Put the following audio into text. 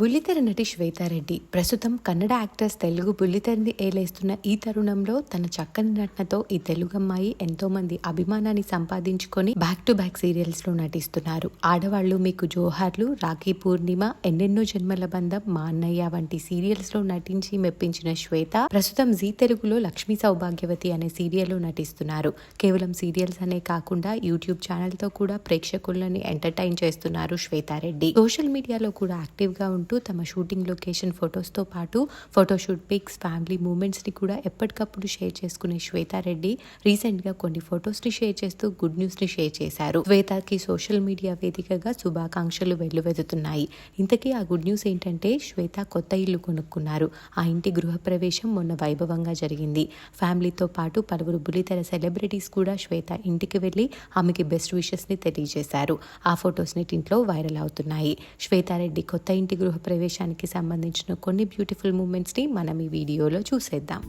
బుల్లితెర నటి శ్వేతారెడ్డి ప్రస్తుతం కన్నడ యాక్ట్రెస్ తెలుగు బుల్లితెరని ఏలేస్తున్న ఈ తరుణంలో తన చక్కని నటనతో ఈ తెలుగు అమ్మాయి ఎంతో మంది అభిమానాన్ని సంపాదించుకొని బ్యాక్ టు బ్యాక్ సీరియల్స్లో నటిస్తున్నారు. ఆడవాళ్ళు మీకు జోహార్లు రాఖీ పూర్ణిమ ఎన్నెన్నో జన్మల బంధం మా అన్నయ్య వంటి సీరియల్స్లో నటించి మెప్పించిన శ్వేత ప్రస్తుతం జీ తెలుగులో లక్ష్మీ సౌభాగ్యవతి అనే సీరియల్లో నటిస్తున్నారు. కేవలం సీరియల్స్ అనే కాకుండా యూట్యూబ్ ఛానల్తో కూడా ప్రేక్షకులని ఎంటర్టైన్ చేస్తున్నారు శ్వేతారెడ్డి సోషల్ మీడియాలో కూడా యాక్టివ్గా ఉంటూ తమ షూటింగ్ లొకేషన్ ఫొటోస్తో పాటు ఫోటోషూట్ పిక్స్ ఫ్యామిలీ మూమెంట్స్ని కూడా ఎప్పటికప్పుడు షేర్ చేసుకునే శ్వేతారెడ్డి రీసెంట్గా కొన్ని ఫొటోస్ని షేర్ చేస్తూ గుడ్ న్యూస్ని షేర్ చేశారు. శ్వేతకి సోషల్ మీడియా వేదికగా శుభాకాంక్షలు వెల్లువెదుతున్నాయి ఇంతకీ ఆ గుడ్ న్యూస్ ఏంటంటే శ్వేత కొత్త ఇల్లు కొనుక్కున్నారు. ఆ ఇంటి గృహప్రవేశం మొన్న వైభవంగా జరిగింది. ఫ్యామిలీతో పాటు పలువురు బులితెర సెలబ్రిటీస్ కూడా శ్వేత ఇంటికి వెళ్ళి ఆమెకి బెస్ట్ విషెస్ని తెలియజేశారు. ఆ ఫొటోస్ నెటింట్లో వైరల్ అవుతున్నాయి. శ్వేతారెడ్డి కొత్త ఇంటి గృహ గృహప్రవేశానికి సంబంధించిన కొన్ని బ్యూటిఫుల్ మూమెంట్స్ని మనం ఈ వీడియోలో చూసేద్దాం.